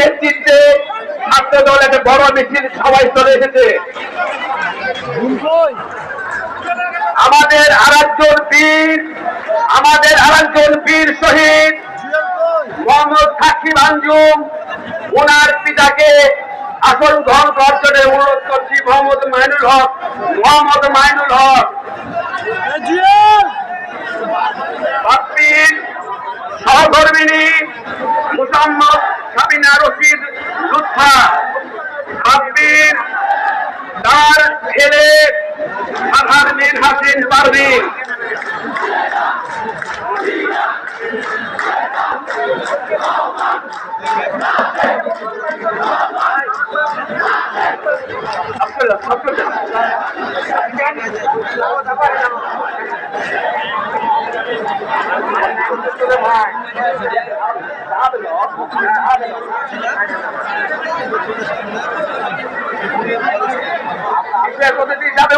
নেতৃত্বে ছাত্র দল একটা বড় মিছিল সবাই চলে এসেছে। আমাদের আরেকজন বীর, আমাদের আরেকজন বীর শহীদ, মোহাম্মদ সাক্ষী আঞ্জুম ওনার পিতাকে গ্রহণ করার জন্য অনুরোধ করছি, মোহাম্মদ মাইনুল হক, মোহাম্মদ মাইনুল হক। সহধর্মিনী মুসাম্মদ সাবিনা রশিদ লুৎফা বাপ্পির তার ছেলে আধার বিন হাসিন পারভিন আব্দুল্লাহ,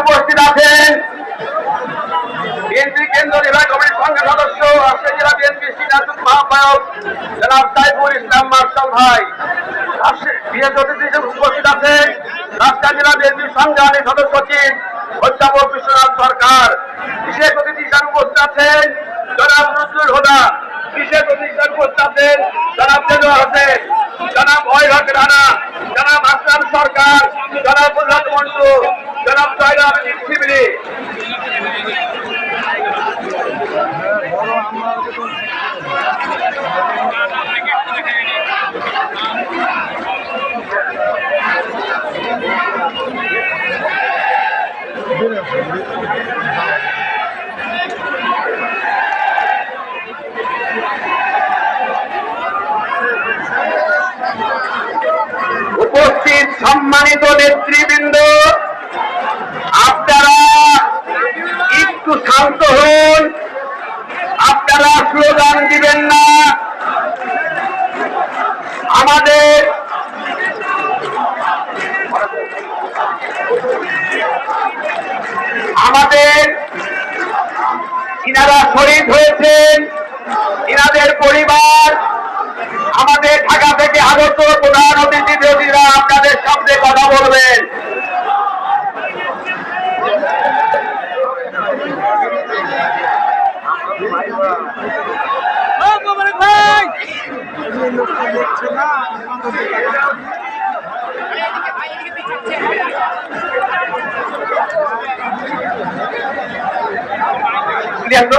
উপস্থিত আছেন। বিএনপি কেন্দ্র নির্বাহী কমিটির সঙ্গে সদস্য রাজশাহী জেলা বিএনপি সিনিয়র মহাবায়ক জনাব সাইফুল ইসলাম মার্শাল ভাই। বিশেষ অতিথি হিসেবে উপস্থিত আছেন রাজশাহী জেলা বিএনপির সংগ্রামী সদস্য সচিব অধ্যাপক বিশ্বনাথ সরকার। বিশেষ অতিথি হিসাবে উপস্থিত আছেন নজরুল হুদা, বিশেষ অতিথি আছেন জনাব দেলোয়ার হোসেন জনাব ভয়ঘাট রানা, জনাব আসলাম সরকার, জনাব প্রধান মন্টু, জনাব জয়রাম শিবিরি। উপস্থিত সম্মানিত নেতৃবৃন্দ, আপনারা একটু শান্ত হন। আপনারা স্লোগান দিবেন না। আমাদের আমাদের ইনারা শহীদ হয়েছেন, ইনাদের পরিবার আমাদের ঢাকা থেকে আগত প্রধান অতিথি বিরোধীরা আপনাদের সামনে কথা বলবেন তো?